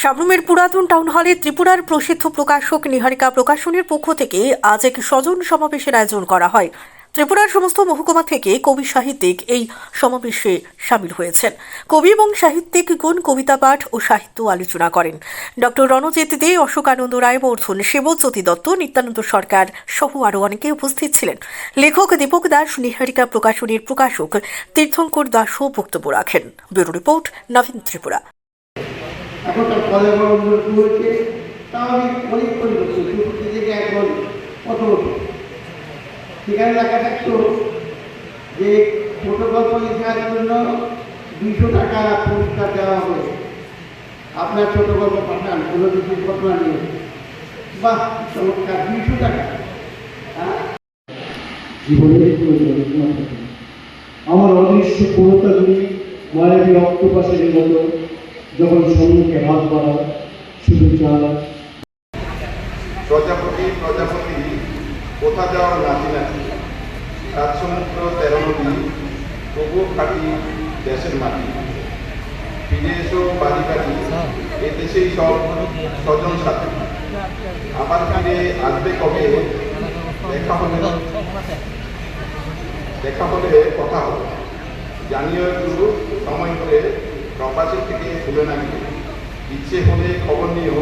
সাবরুমের পুরাতন টাউন হলে ত্রিপুরার প্রসিদ্ধ প্রকাশক নিহারিকা প্রকাশনের পক্ষ থেকে আজ এক স্বজন সমাবেশের আয়োজন করা হয়। ত্রিপুরার সমস্ত মহকুমা থেকে কবি সাহিত্যিক এই সমাবেশে সামিল হয়েছেন। কবি এবং সাহিত্যিকগণ কবিতা পাঠ ও সাহিত্য আলোচনা করেন। ডক্টর রণজিৎ দে, অশোকানন্দ রায়বর্ধন, শিবজ্যোতি দত্ত, নিত্যানন্দ সরকার সহ আরও অনেকে উপস্থিত ছিলেন। লেখক দীপক দাস, নিহারিকা প্রকাশনীর প্রকাশক তীর্থঙ্কর দাসও বক্তব্য রাখেন। Bureau report, Nabin Tripura. এখন তার বড়গুলো শুরু হয়েছে তাও আমি অনেক পরিবর্তন চতুর্থী থেকে এখন কত সেখানে লেখা থাকতো যে ছোট গল্প লেখার জন্য দুইশো টাকা পুরস্কার দেওয়া হবে। আপনার ছোট গল্প পাঠান, কোনো কিছু ঘটনা নিয়ে বাহ, চমৎকার, দুইশো টাকা। হ্যাঁ। আমার অদৃশ্য পুরোটাগুলি মায়াবী অক্টোপাসের মতো যখন সম্মুখে হাত বাড়ায়, শুধু চায় প্রজাপতি প্রজাপতি, কোথা যাওয়ার নাচি নাচি সাত সমুদ্র, তেরো নদী, তবুও খাটি দেশের মাটি। ফিরে এসো বাড়ি কাটি এ দেশেই সব স্বজন সাথী। আবার ফিরে আসবে কবে? দেখা হলে দেখা হলে কথা হবে। জানিও একটু সময় করে প্রবাসী থেকে ভুলে না গিয়ে ইচ্ছে হলে খবর নিয়েও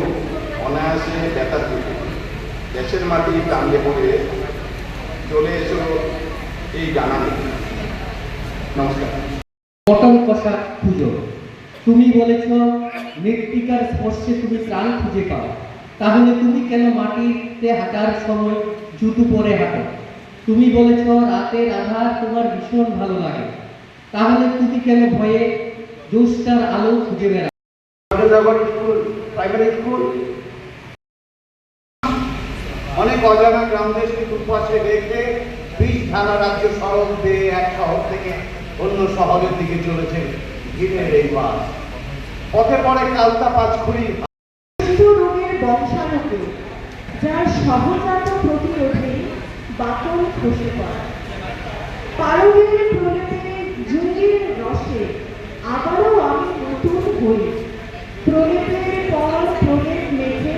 অনায়াসে বেতার দিবে। দেশের মাটি টানলে পড়ে চলে এসো এই জানা নমস্কার। পটল কষা পুজো। তুমি বলেছ, মৃত্তিকার স্পর্শে তুমি প্রাণ খুঁজে পাও। তাহলে তুমি কেন মাটিতে হাঁটার সময় জুতো পরে হাঁটো? তুমি বলেছ, রাতের আধার তোমার ভীষণ ভালো লাগে। তাহলে তুমি কেন ভয়ে জ্যোৎস্নার আলো খুঁজে স্কুল প্রাইমারি স্কুল। অনেক অজানা গ্রামদেশকে দুপাশে রেখে বিশ ধারা রাজ্য সড়ক দিয়ে এক শহর থেকে অন্য শহরের দিকে চলেছে ভিড়ের এই বাস। পথে পরে কালতা পাঁচখুড়ি। রোগের বংশাণুকে যার সহজাত প্রতিরোধে বাকল খসে পড়া। পারদের প্রলেপে আবারও আমি নতুন হই। প্রলেপের পর প্রলেপ মেঘে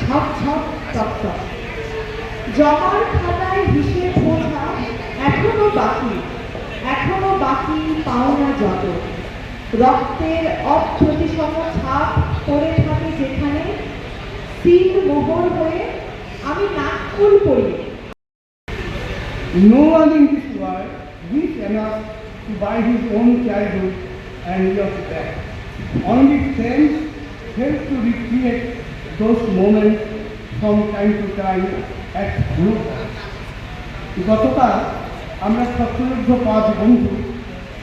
ঝপ ঝপ টপ টপ। জমার খাতায় হিসেব বোঝা এখনও বাকি এখনও বাকি পাওনা যত। রক্তের অপ্রতিসম ছাপ পড়ে থাকে যেখানে সিল মোহর হয়ে আমি নাকফুল পড়ি। No one in this world rich enough, to buy his own childhood. And years back. Only friends help to recreate those moments from time to time at group. গতকাল আমরা সত্যযুদ্ধ পাঁচ বন্ধু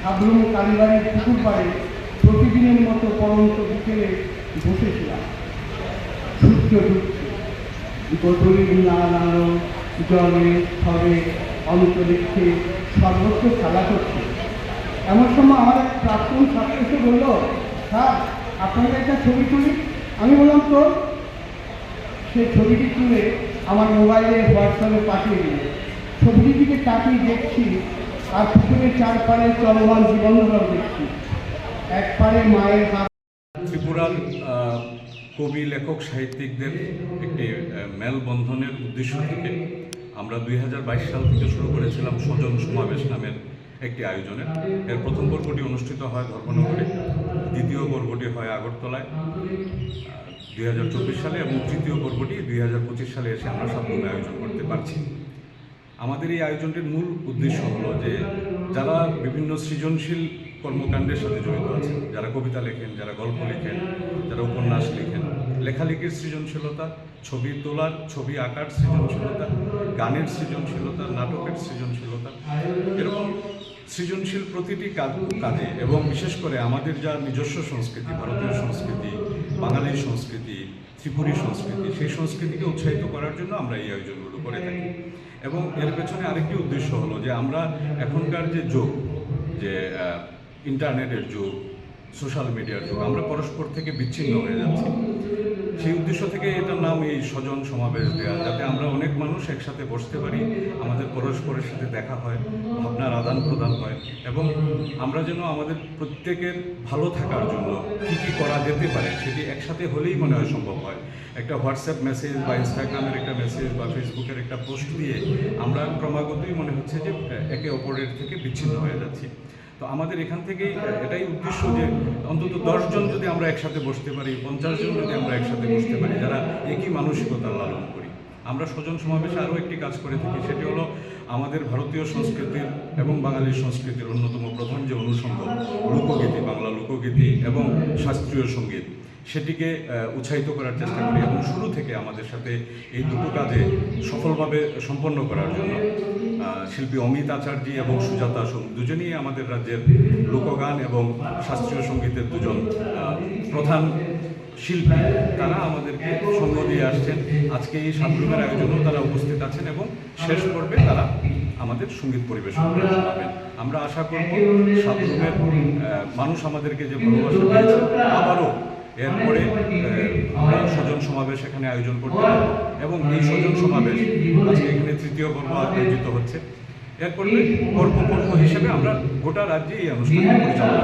সাবরুম কালীবাড়ির পুকুর পাড়ে প্রতিদিনের মতো পরন্ত বিকেলে বসেছিলাম সূর্য ডুবছে গোধূলির আলো, জলে, স্থলে অন্তরিক্ষে সর্বত্র খেলা করছে এমন সময় আমার এক প্রাক্তন ছাত্র এসে বলল, স্যার, আপনাদের একটা ছবি তুলি। আমি বললাম, তো? সেই ছবিটি তুলে আমার মোবাইলে হোয়াটসঅ্যাপে পাঠিয়ে দিল। ছবিটির দিকে তাকিয়ে দেখছি আর পুকুরের চার পাড়ে চলমান জীবনধর দেখছি। এক পাড়ে মায়ের হাত। ত্রিপুরার কবি, লেখক, সাহিত্যিকদের একটি মেলবন্ধনের উদ্দেশ্য থেকে আমরা দুই হাজার বাইশ সাল থেকে শুরু করেছিলাম স্বজন সমাবেশ নামের একটি আয়োজনের এর প্রথম পর্বটি অনুষ্ঠিত হয় ধর্মনগরে, দ্বিতীয় পর্বটি হয় আগরতলায় দুই হাজার চব্বিশ সালে এবং তৃতীয় পর্বটি দুই হাজার পঁচিশ সালে এসে আমরা সাতমে আয়োজন করতে পারছি। আমাদের এই আয়োজনটির মূল উদ্দেশ্য হলো যে, যারা বিভিন্ন সৃজনশীল কর্মকাণ্ডের সাথে জড়িত আছেন যারা কবিতা লেখেন, যারা গল্প লেখেন, যারা উপন্যাস লেখেন। লেখালেখির সৃজনশীলতা, ছবি তোলার, ছবি আঁকার সৃজনশীলতা, গানের সৃজনশীলতা, নাটকের সৃজনশীলতা, এরকম সৃজনশীল প্রতিটি কাজ- এবং বিশেষ করে আমাদের যা নিজস্ব সংস্কৃতি, ভারতীয় সংস্কৃতি, বাঙালি সংস্কৃতি, ত্রিপুরী সংস্কৃতি, সেই সংস্কৃতিকে উৎসাহিত করার জন্য আমরা এই আয়োজনগুলো করে থাকি। এবং এর পেছনে আরেকটি উদ্দেশ্য হলো যে আমরা এখনকার যে যুগ, যে ইন্টারনেটের যুগ, সোশ্যাল মিডিয়ার যুগ, আমরা পরস্পর থেকে বিচ্ছিন্ন হয়ে যাচ্ছি। সেই উদ্দেশ্য থেকে এটার নাম এই স্বজন সমাবেশ দেওয়া যাতে আমরা অনেক মানুষ একসাথে বসতে পারি, আমাদের পরস্পরের সাথে দেখা হয়, ভাবনার আদান প্রদান হয়, এবং আমরা যেন আমাদের প্রত্যেকের ভালো থাকার জন্য কী কী করা যেতে পারে, সেটি একসাথে হলেই মনে হয় সম্ভব হয়। একটা হোয়াটসঅ্যাপ মেসেজ বা ইনস্টাগ্রামের একটা মেসেজ বা ফেসবুকের একটা পোস্ট দিয়ে আমরা ক্রমাগতই মনে হচ্ছে যে একে অপরের থেকে বিচ্ছিন্ন হয়ে যাচ্ছি। তো আমাদের এখান থেকেই এটাই উদ্দেশ্য যে অন্তত দশজন যদি আমরা একসাথে বসতে পারি, পঞ্চাশ জন যদি আমরা একসাথে বসতে পারি, যারা একই মানসিকতা লালন করি। আমরা স্বজন সমাবেশে আরও একটি কাজ করে থাকি, সেটি হলো আমাদের ভারতীয় সংস্কৃতির এবং বাঙালির সংস্কৃতির অন্যতম প্রধান যে অনুষঙ্গ, লোকগীতি, বাংলা লোকগীতি এবং শাস্ত্রীয় সংগীত। সেটিকে উৎসাহিত করার চেষ্টা করি এবং শুরু থেকে আমাদের সাথে এই দুটো কাজে সফলভাবে সম্পন্ন করার জন্য শিল্পী অমিত আচার্য এবং সুজাতা সোম দুজনেই আমাদের রাজ্যের লোকগান এবং শাস্ত্রীয় সঙ্গীতের দুজন প্রধান শিল্পী। তারা আমাদেরকে সঙ্গ দিয়ে আসছেন। আজকে এই সাতরুমের আয়োজনেও তারা উপস্থিত আছেন এবং শেষ পর্বে তারা আমাদের সংগীত পরিবেশন শোনাবেন। আমরা আশা করব সাতরুমের মানুষ আমাদেরকে যে ভালোবাসা দিয়েছে, আবারও এরপরে স্বজন সমাবেশ এখানে আয়োজন করতে হবে এবং এই স্বজন সমাবেশ আজকে এখানে তৃতীয় পর্ব আয়োজিত হচ্ছে। এরপরে পর্ব পর্ব হিসেবে আমরা গোটা রাজ্যে এই অনুষ্ঠানটি পরিচালনা